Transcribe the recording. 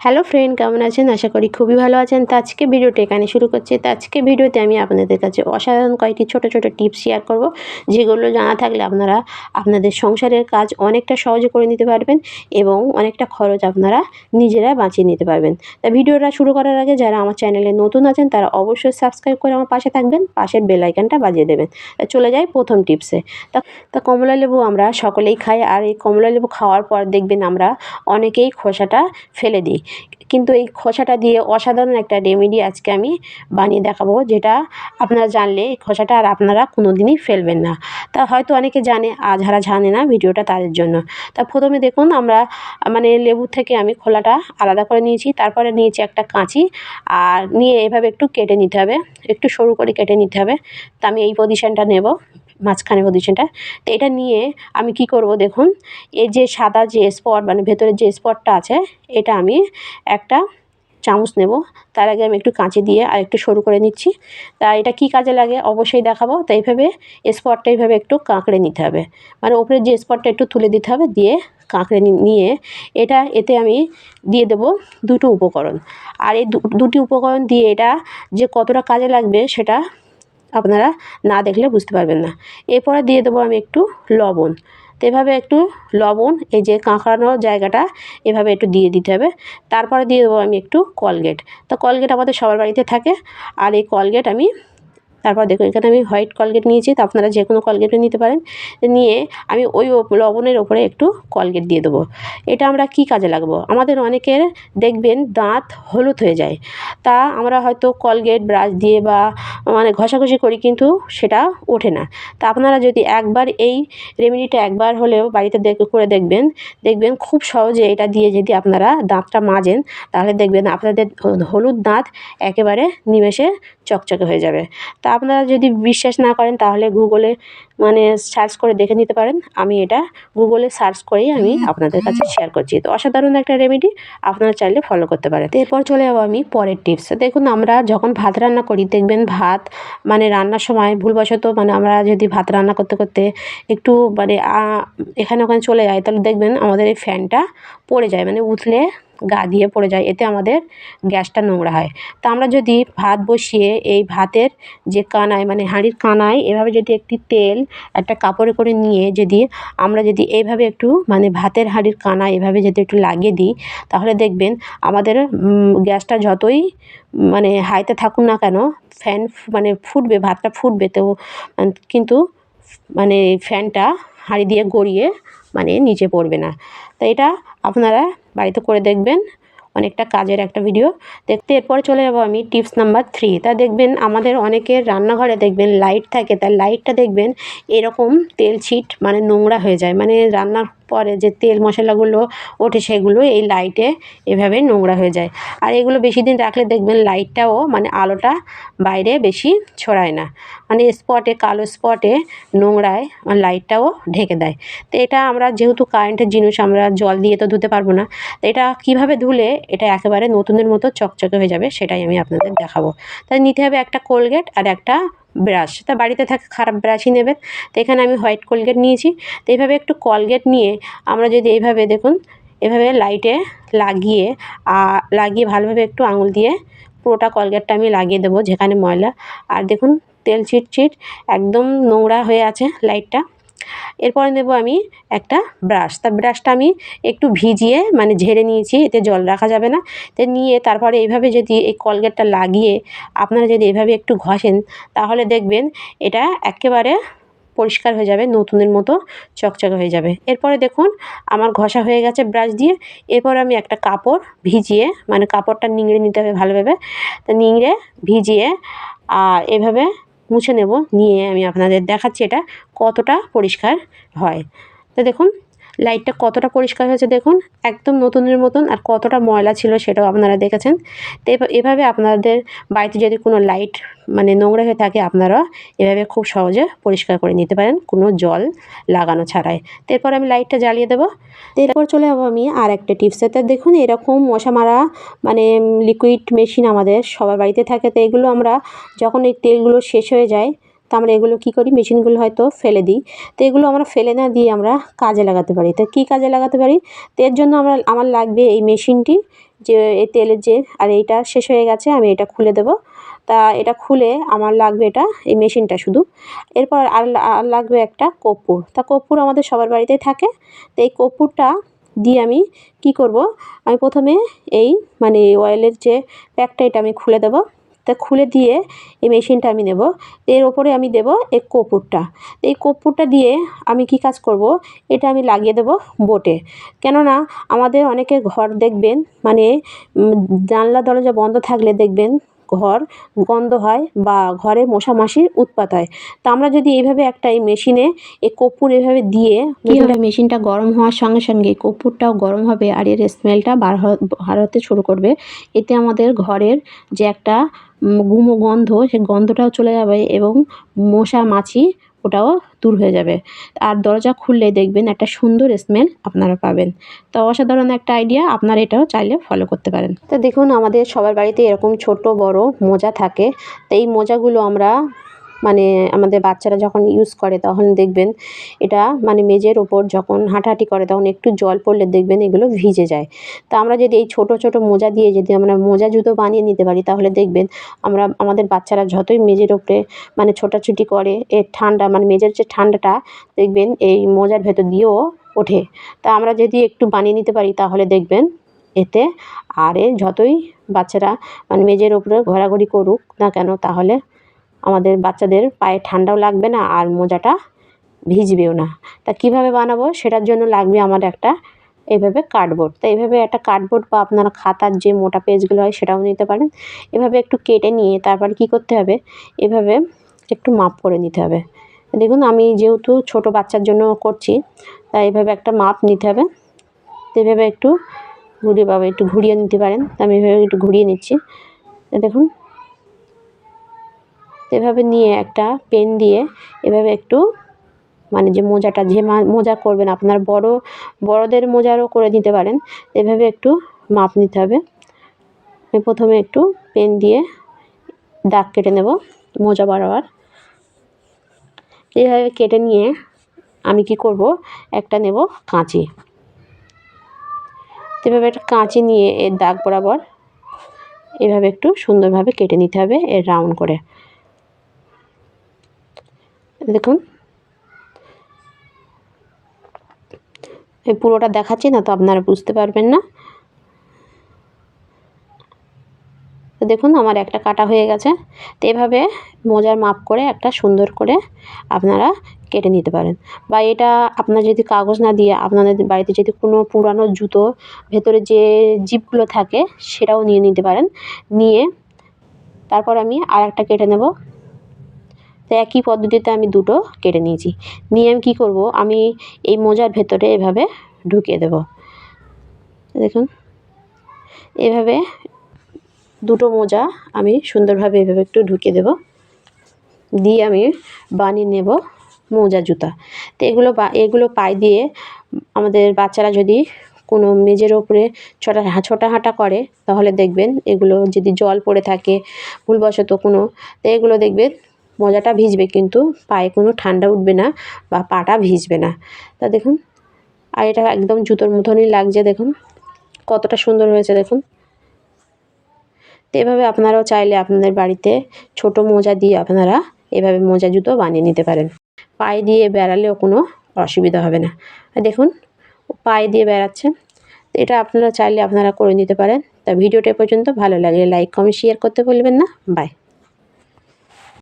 Hello friend, কেমন আছেন? আশা করি খুবই ভালো আছেন। তো আজকে ভিডিওটা এখানে শুরু করছি। তো আজকে ভিডিওতে আমি আপনাদের কাছে অসাধারণ কয়েকটি ছোট ছোট টিপস শেয়ার করব, যেগুলো জানা থাকলে আপনারা আপনাদের সংসারের কাজ অনেকটা সহজে করে নিতে পারবেন এবং অনেকটা খরচ আপনারা নিজেরা বাঁচিয়ে নিতে পারবেন। তা ভিডিওটা শুরু করার আগে যারা আমার চ্যানেলে নতুন আছেন, তারা অবশ্যই সাবস্ক্রাইব করে আমার পাশে থাকবেন, পাশের বেল আইকনটা বাজিয়ে দেবেন। চলে যাই প্রথম টিপসে তা তা কমলা লেবু আমরা সকলেই খাই, আর এই কমলা লেবু খাওয়ার পর দেখবেন আমরা অনেকেই খোসাটা ফেলে দিই। কিন্তু এই খোসাটা দিয়ে অসাধারণ একটা রেমেডি আজকে আমি বানিয়ে দেখাবো, যেটা আপনারা জানলে এই খোসাটা আর আপনারা কোনো দিনই ফেলবেন না। তা হয়তো অনেকে জানে আর যারা জানে না ভিডিওটা তাদের জন্য। তা প্রথমে দেখুন, আমরা মানে লেবু থেকে আমি খোলাটা আলাদা করে নিয়েছি, তারপরে নিয়েছি একটা কাঁচি, আর নিয়ে এভাবে একটু কেটে নিতে হবে, একটু সরু করে কেটে নিতে হবে। তা আমি এই পজিশানটা নেব। মাঝখানে পজিশনটা তো এটা নিয়ে আমি কি করব দেখুন, এই যে সাদা যে স্পট মানে ভেতরের যে স্পটটা আছে, এটা আমি একটা চামচ নেব। তার আগে আমি একটু কাঁচি দিয়ে আর একটু সরু করে নিচ্ছি। তা এটা কি কাজে লাগে? অবশ্যই দেখাবো। তো এইভাবে স্পটটা এইভাবে একটু কাঁকড়ে নিতে হবে। মানে ওপরের যে স্পটটা একটু তুলে দিতে হবে, দিয়ে কাঁকড়ে নিয়ে এটা এতে আমি দিয়ে দেব দুটো উপকরণ। আর এই দুটি উপকরণ দিয়ে এটা যে কতটা কাজে লাগবে সেটা আপনারা না দেখলে বুঝতে পারবেন না। এরপরে দিয়ে দেবো আমি একটু লবণ। তো এভাবে একটু লবণ, এই যে কাঁকড়ানোর জায়গাটা, এভাবে একটু দিয়ে দিতে হবে। তারপরে দিয়ে দেবো আমি একটু কলগেট। তো কলগেট আমাদের সবার বাড়িতে থাকে, আর এই কলগেট আমি তারপর দেখুন, এখানে আমি হোয়াইট কলগেট নিয়েছি, তো আপনারা যে কোনো কলগেটও নিতে পারেন। নিয়ে আমি ওই লবণের ওপরে একটু কলগেট দিয়ে দেবো। এটা আমরা কি কাজে লাগবো? আমাদের অনেকের দেখবেন দাঁত হলুদ হয়ে যায়। তা আমরা হয়তো কলগেট, ব্রাশ দিয়ে বা মানে ঘষাঘষি করি, কিন্তু সেটা ওঠে না। তা আপনারা যদি একবার এই রেমেডিটা একবার হলেও বাড়িতে দেখ, করে দেখবেন দেখবেন খুব সহজে এটা দিয়ে যদি আপনারা দাঁতটা মাজেন, তাহলে দেখবেন আপনাদের হলুদ দাঁত একেবারে নিমেষে চকচকে হয়ে যাবে। তা আপনারা যদি বিশ্বাস না করেন তাহলে গুগলে মানে সার্চ করে দেখে নিতে পারেন। আমি এটা গুগলে সার্চ করেই আমি আপনাদের কাছে শেয়ার করছি। তো অসাধারণ একটা রেমেডি আপনারা চাইলে ফলো করতে পারেন। এরপর চলে যাব আমি পরের টিপস দেখুন আমরা যখন ভাত রান্না করি দেখবেন ভাত মানে রান্নার সময় ভুলবশত মানে আমরা যদি ভাত রান্না করতে করতে একটু মানে এখানে ওখানে চলে যায় তাহলে দেখবেন আমাদের এই ফ্যানটা পড়ে যায়। মানে উঠলে গা দিয়ে পড়ে যায়, এতে আমাদের গ্যাসটা নোংরা হয়। তা আমরা যদি ভাত বসিয়ে এই ভাতের যে কানায় মানে হাঁড়ির কানায় এভাবে যদি একটি তেল একটা কাপড়ে করে নিয়ে যদি আমরা যদি এইভাবে একটু মানে ভাতের হাঁড়ির কানায় এভাবে যদি একটু লাগিয়ে দিই, তাহলে দেখবেন আমাদের গ্যাসটা যতই মানে হাইতে থাকুন না কেন, ফ্যান মানে ফুটবে, ভাতটা ফুটবে, তো কিন্তু মানে ফ্যানটা হাঁড়ি দিয়ে গড়িয়ে মানে নিচে পড়বে না। তো এটা আপনারা বাড়িতে করে দেখবেন অনেকটা কাজের একটা ভিডিও দেখতে এরপরে চলে যাব আমি টিপস নাম্বার থ্রি তা দেখবেন আমাদের অনেকের রান্নাঘরে দেখবেন লাইট থাকে তার লাইটটা দেখবেন এরকম তেল ছিট মানে নোংরা হয়ে যায়। মানে রান্নার পরে যে তেল মশলাগুলো ওঠে সেগুলো এই লাইটে এভাবে নোংরা হয়ে যায়। আর এগুলো বেশি দিন রাখলে দেখবেন লাইটটাও মানে আলোটা বাইরে বেশি ছড়ায় না। মানে স্পটে কালো স্পটে নোংরায় মানে লাইটটাও ঢেকে দেয়। তো এটা আমরা যেহেতু কারেন্টের জিনিস, আমরা জল দিয়ে তো ধুতে পারব না, তো এটা কীভাবে ধুলে এটা একেবারে নতুনের মতো চকচকে হয়ে যাবে সেটাই আমি আপনাদের দেখাবো। তাই নিতে হবে একটা কোলগেট আর একটা ব্রাশ তা বাড়িতে থাকা খারাপ ব্রাশই নেবেন তো এখানে আমি হোয়াইট কোলগেট নিয়েছি। তো এইভাবে একটু কলগেট নিয়ে আমরা যদি এইভাবে দেখুন, এভাবে লাইটে লাগিয়ে লাগিয়ে ভালোভাবে একটু আঙুল দিয়ে পুরোটা কলগেটটা আমি লাগিয়ে দেবো যেখানে ময়লা। আর দেখুন, তেল চিট চিট একদম নোংরা হয়ে আছে লাইটটা এরপরে নেব আমি একটা ব্রাশ। তা ব্রাশটা আমি একটু ভিজিয়ে মানে ঝেড়ে নিয়েছি, এতে জল রাখা যাবে না। তো নিয়ে তারপরে এইভাবে যদি এই কলগেটটা লাগিয়ে আপনারা যদি এভাবে একটু ঘষেন, তাহলে দেখবেন এটা একেবারে পরিষ্কার হয়ে যাবে, নতুনের মতো চকচকে হয়ে যাবে। এরপরে দেখুন, আমার ঘষা হয়ে গেছে ব্রাশ দিয়ে। এরপর আমি একটা কাপড় ভিজিয়ে মানে কাপড়টা নিংড়ে নিতে হবে ভালোভাবে, তো নিংড়ে ভিজিয়ে এভাবে মুছে নেব। নিয়ে আমি আপনাদের দেখাচ্ছি এটা কতটা পরিষ্কার হয়। তো দেখুন, লাইটটা কতটা পরিষ্কার হয়েছে দেখুন, একদম নতুনের মতন আর কতটা ময়লা ছিল সেটাও আপনারা দেখেছেন। তো এভাবে আপনাদের বাড়িতে যদি কোনো লাইট মানে নোংরা হয়ে থাকে আপনারা এভাবে খুব সহজে পরিষ্কার করে নিতে পারেন, কোনো জল লাগানো ছাড়াই। তো এরপর আমি লাইটটা জ্বালিয়ে দেবো। এরপর চলে যাব আমি আর একটা টিপসে। তো দেখুন, এরকম মশা মারা মানে লিকুইড মেশিন আমাদের সবার বাড়িতে থাকে। তো এগুলো আমরা যখন এই তেলগুলো শেষ হয়ে যায় তো আমরা এগুলো কী করি? মেশিনগুলো হয়তো ফেলে দিই। তো এগুলো আমরা ফেলে না দিয়ে আমরা কাজে লাগাতে পারি। তো কী কাজে লাগাতে পারি? তো এর জন্য আমরা, আমার লাগবে এই মেশিনটি যে, এই তেলের যে, আর এইটা শেষ হয়ে গেছে, আমি এটা খুলে দেব। তা এটা খুলে আমার লাগবে এটা, এই মেশিনটা শুধু। এরপর আর আর লাগবে একটা কর্পূর। তা কর্পূর আমাদের সবার বাড়িতেই থাকে। তো এই কর্পূরটা দিয়ে আমি কি করব? আমি প্রথমে এই মানে অয়েলের যে প্যাকটা এটা আমি খুলে দেবো। তা খুলে দিয়ে এই মেশিনটা আমি নেব এর ওপরে আমি দেব এই কর্পূরটা। এই কর্পূরটা দিয়ে আমি কি কাজ করব? এটা আমি লাগিয়ে দেব বোটে কেননা আমাদের অনেকে ঘর দেখবেন মানে জানলা, দরজা বন্ধ থাকলে দেখবেন ঘর গন্ধ হয় বা ঘরে মশা মাছির উৎপাত হয়। তা আমরা যদি এইভাবে একটা এই মেশিনে এই কর্পূর এভাবে দিয়ে কী হবে? মেশিনটা গরম হওয়ার সঙ্গে সঙ্গে কর্পূরটাও গরম হবে আর এর স্মেলটা বার হতে শুরু করবে। এতে আমাদের ঘরের যে একটা গুমো গন্ধ সে গন্ধটাও চলে যাবে এবং মশা, মাছি ওটাও দূর হয়ে যাবে। আর দরজা খুললে দেখবেন একটা সুন্দর স্মেল আপনারা পাবেন। তো অসাধারণ একটা আইডিয়া আপনারা এটাও চাইলে ফলো করতে পারেন। তো দেখুন, আমাদের সবার বাড়িতে এরকম ছোট বড় মোজা থাকে। তো এই মোজাগুলো আমরা মানে আমাদের বাচ্চারা যখন ইউজ করে তখন দেখবেন এটা মানে মেঝের ওপর যখন হাঁটাহাঁটি করে তখন একটু জল পড়লে দেখবেন এগুলো ভিজে যায়। তা আমরা যদি এই ছোট ছোট মোজা দিয়ে যদি আমরা মোজা জুতো বানিয়ে নিতে পারি তাহলে দেখবেন আমরা, আমাদের বাচ্চারা যতই মেজের ওপরে মানে ছোটাছুটি করে, এর ঠান্ডা মানে মেঝের যে ঠান্ডাটা দেখবেন এই মোজার ভেতর দিয়েও ওঠে। তা আমরা যদি একটু বানিয়ে নিতে পারি তাহলে দেখবেন এতে আর যতই বাচ্চারা মানে মেজের ওপরে ঘোরাঘুরি করুক না কেন তাহলে আমাদের বাচ্চাদের পায়ে ঠান্ডাও লাগবে না আর মোজাটা ভিজবেও না। তা কীভাবে বানাবো? সেটার জন্য লাগবে আমার একটা এভাবে কার্ডবোর্ড তো এইভাবে একটা কার্ডবোর্ড বা আপনারা খাতার যে মোটা পেজগুলো হয় সেটাও নিতে পারেন। এভাবে একটু কেটে নিয়ে তারপর কি করতে হবে? এভাবে একটু মাপ করে নিতে হবে। দেখুন, আমি যেহেতু ছোট বাচ্চার জন্য করছি, তাই এভাবে একটা মাপ নিতে হবে। তো এভাবে একটু ঘুরিয়ে পাবে একটু ঘুরিয়ে নিতে পারেন। তো আমি এভাবে একটু ঘুরিয়ে নিচ্ছি। দেখুন এভাবে নিয়ে একটা পেন দিয়ে এভাবে একটু মানে যে মোজাটা, যে মোজা করবেন আপনার বড়, বড়দের মোজারও করে দিতে পারেন। এভাবে একটু মাপ নিতে হবে। প্রথমে একটু পেন দিয়ে দাগ কেটে নেব মোজা বরাবর এইভাবে কেটে নিয়ে আমি কি করব? একটা নেব কাঁচি। এভাবে একটা কাঁচি নিয়ে এর দাগ বরাবর এভাবে একটু সুন্দরভাবে কেটে নিতে হবে এর রাউন্ড করে। দেখুন। এই পুরোটা দেখাচ্ছি না তো আপনারা বুঝতে পারবেন না। তো দেখুন, আমার একটা কাটা হয়ে গেছে। তো এভাবে মোজার মাপ করে একটা সুন্দর করে আপনারা কেটে নিতে পারেন। বা এটা আপনার যদি কাগজ না দিয়ে আপনাদের বাড়িতে যদি কোনো পুরানো জুতো ভেতরে যে জিপগুলো থাকে সেটাও নিয়ে নিতে পারেন। নিয়ে তারপর আমি আর একটা কেটে নেব। তো একই পদ্ধতিতে আমি দুটো কেটে নিয়েছি। নিয়ে আমি কী করব? আমি এই মোজার ভেতরে এভাবে ঢুকিয়ে দেব। দেখুন। এভাবে দুটো মোজা আমি সুন্দরভাবে এভাবে একটু ঢুকিয়ে দেব। দিয়ে আমি বানিয়ে নেব মোজা, জুতা। তো এগুলো বা, এগুলো পায়ে দিয়ে আমাদের বাচ্চারা যদি কোনো মেঝের ওপরে ছোটা ছোটা হাঁটা করে, তাহলে দেখবেন এগুলো যদি জল পড়ে থাকে, ভুলবশত কোনো, তো এগুলো দেখবেন মোজাটা ভিজবে, কিন্তু পায়ে কোনো ঠান্ডা উঠবে না বা পাটা ভিজবে না। তা দেখুন, আর এটা একদম জুতোর মতনই লাগছে, দেখুন, কতটা সুন্দর হয়েছে, দেখুন। তো এভাবে আপনারাও চাইলে আপনাদের বাড়িতে ছোট মোজা দিয়ে আপনারা এভাবে মোজা জুতো বানিয়ে নিতে পারেন। পায়ে দিয়ে বেড়ালেও কোনো অসুবিধা হবে না। দেখুন, পায়ে দিয়ে বেড়াচ্ছেন, তো এটা আপনারা চাইলে আপনারা করে নিতে পারেন। তা ভিডিওটা পর্যন্ত ভালো লাগলে লাইক, কমেন্ট, শেয়ার করতে বলবেন না। বাই।